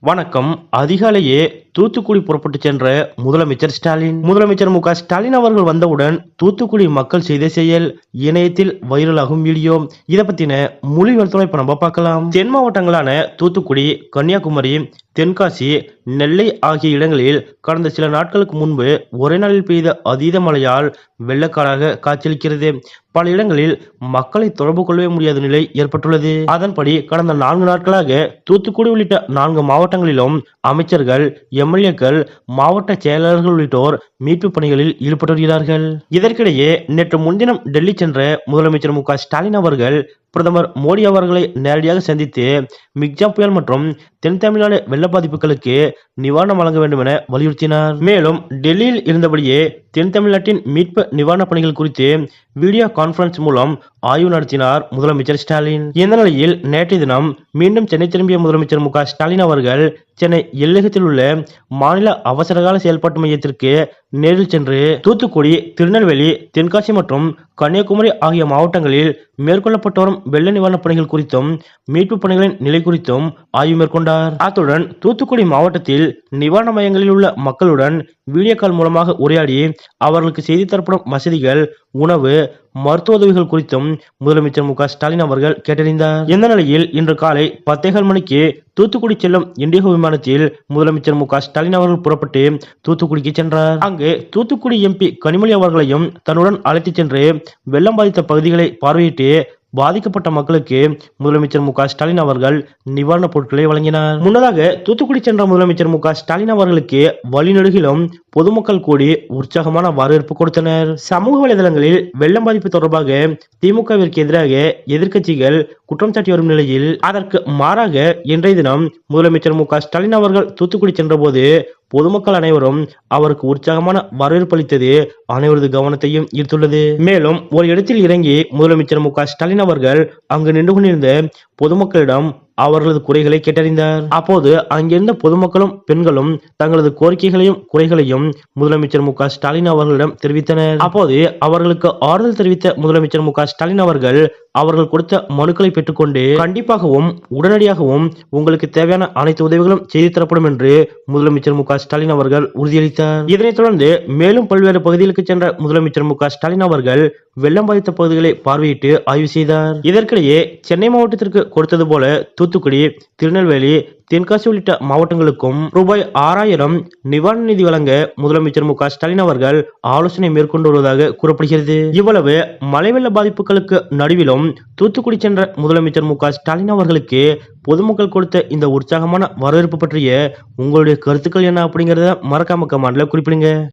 வணக்கம். அதிகாலையே தூத்துக்குடி புறப்பட்டு சென்ற முதலமைச்சர் ஸ்டாலின். முதலமைச்சர் மு ஸ்டாலின் அவர்கள் வந்தவுடன் தூத்துக்குடி மக்கள் செய்த செயல் இணையத்தில் வைரலாகும் வீடியோ. இதை பத்தின மொழி வருத்தம் இப்ப நம்ம பார்க்கலாம். தென் மாவட்டங்களான தூத்துக்குடி கன்னியாகுமரி தென்காசி நெல்லை ஆகிய இடங்களில் கடந்த சில நாட்களுக்கு முன்பு ஒரே நாளில் பெய்த அதீத மழையால் வெள்ளக்காடாக காட்சியளிக்கிறது. பல இடங்களில் மக்களை தொடர்பு கொள்ளவே முடியாத நிலை ஏற்பட்டுள்ளது. அதன்படி கடந்த நான்கு நாட்களாக தூத்துக்குடி உள்ளிட்ட நான்கு மாவட்டங்களிலும் அமைச்சர்கள் எம்எல்ஏக்கள் மாவட்ட செயலாளர்கள் உள்ளிட்டோர் மீட்பு பணிகளில் ஈடுபட்டு வருகிறார்கள். இதற்கிடையே நேற்று முன்தினம் டெல்லி சென்ற முதலமைச்சர் மு ஸ்டாலின் அவர்கள் பிரதமர் மோடி அவர்களை நேரடியாக சந்தித்து மிக்ஜா புயல் மற்றும் தென் தமிழ்நாடு வெள்ள பாதிப்புகளுக்கு நிவாரணம் வழங்க வேண்டும் என வலியுறுத்தினார். மேலும் டெல்லியில் இருந்தபடியே தென் தமிழ்நாட்டின் மீட்பு நிவாரணப் பணிகள் குறித்து வீடியோ கான்பரன்ஸ் மூலம் ஆய்வு நடத்தினார் முதலமைச்சர் ஸ்டாலின். இந்த நிலையில் நேற்றைய தினம் மீண்டும் சென்னை திரும்பிய முதலமைச்சர் மு ஸ்டாலின் அவர்கள் சென்னை எல்லகத்தில் உள்ள மாநில அவசரகால செயல்பாட்டு மையத்திற்கு நேரில் சென்று தூத்துக்குடி திருநெல்வேலி தென்காசி மற்றும் கன்னியாகுமரி ஆகிய மாவட்டங்களில் மேற்கொள்ளப்பட்டு வரும் வெள்ள நிவாரணப் பணிகள் குறித்தும் மீட்பு பணிகளின் நிலை குறித்தும் ஆய்வு மேற்கொண்டார். அத்துடன் தூத்துக்குடி மாவட்டத்தில் நிவாரண மையங்களில் உள்ள மக்களுடன் வீடியோ கால் மூலமாக உரையாடி அவர்களுக்கு செய்தி தரப்படும் வசதிகள் உணவு மருத்துவ உதவிகள் குறித்தும் முதலமைச்சர் மு ஸ்டாலின் அவர்கள் கேட்டறிந்தார். இந்த நிலையில் இன்று காலை பத்தேகால் மணிக்கு தூத்துக்குடி செல்லும் இண்டிகோ விமானத்தில் முதலமைச்சர் மு ஸ்டாலின் அவர்கள் புறப்பட்டு தூத்துக்குடிக்கு சென்றார். அங்கு தூத்துக்குடி எம்பி கனிமொழி அவர்களையும் தன்னுடன் அழைத்துச் சென்று வெள்ளம் பாதித்த பகுதிகளை பார்வையிட்டு பாதிக்கப்பட்ட மக்களுக்கு முதலமைச்சர் மு ஸ்டாலின் அவர்கள் நிவாரணப் பொருட்களை வழங்கினார். முன்னதாக தூத்துக்குடி சென்ற முதலமைச்சர் மு ஸ்டாலின் அவர்களுக்கு வழிநெடுகிலும் பொதுமக்கள் கூடி உற்சாகமான வரவேற்பு கொடுத்தனர். சமூக வலைதளங்களில் வெள்ளம் பாதிப்பு தொடர்பாக திமுகவிற்கு எதிராக எதிர்க்கட்சிகள் குற்றம் சாட்டி வரும் நிலையில் அதற்கு மாறாக இன்றைய தினம் முதலமைச்சர் மு ஸ்டாலின் அவர்கள் தூத்துக்குடி சென்றபோது பொதுமக்கள் அனைவரும் அவருக்கு உற்சாகமான வரவேற்பு அளித்தது அனைவரது கவனத்தையும் ஈர்த்துள்ளது. மேலும் ஒரு இடத்தில் இறங்கி முதலமைச்சர் மு ஸ்டாலின் அவர்கள் அங்கு நின்று கொண்டிருந்த பொதுமக்களிடம் அவர்களது குறைகளை கேட்டறிந்தார். அப்போது அங்கிருந்த பொதுமக்களும் பெண்களும் தங்களது கோரிக்கைகளையும் குறைகளையும் முதலமைச்சர் மு ஸ்டாலின் அவர்களிடம் தெரிவித்தனர். அப்போது அவர்களுக்கு ஆறுதல் தெரிவித்த முதலமைச்சர் மு ஸ்டாலின் அவர்கள் அவர்கள் கொடுத்த மனுக்களை பெற்றுக்கொண்டு கண்டிப்பாகவும் உடனடியாகவும் உங்களுக்கு தேவையான அனைத்து உதவிகளும் செய்து தரப்படும் என்று முதலமைச்சர் மு ஸ்டாலின் அவர்கள் உறுதியளித்தார். இதனைத் தொடர்ந்து மேலும் பல்வேறு பகுதிகளுக்கு சென்ற முதலமைச்சர் மு ஸ்டாலின் அவர்கள் வெள்ளம் பாதித்த பகுதிகளை பார்வையிட்டு ஆய்வு செய்தார். இதற்கிடையே சென்னை மாவட்டத்திற்கு கொடுத்தது போல தூத்துக்குடி திருநெல்வேலி தென்காசி உள்ளிட்ட மாவட்டங்களுக்கும் ரூபாய் ஆறாயிரம் நிவாரண நிதி வழங்க முதலமைச்சர் மு ஸ்டாலின் அவர்கள் ஆலோசனை மேற்கொண்டு வருவதாக கூறப்படுகிறது. இவ்வளவு மழை வெள்ள பாதிப்புகளுக்கு நடுவிலும் தூத்துக்குடி சென்ற முதலமைச்சர் மு ஸ்டாலின் அவர்களுக்கு பொதுமக்கள் கொடுத்த இந்த உற்சாகமான வரவேற்பு பற்றிய உங்களுடைய கருத்துக்கள் என்ன அப்படிங்கறத மறக்காம கமெண்ட்ல குறிப்பிடுங்க.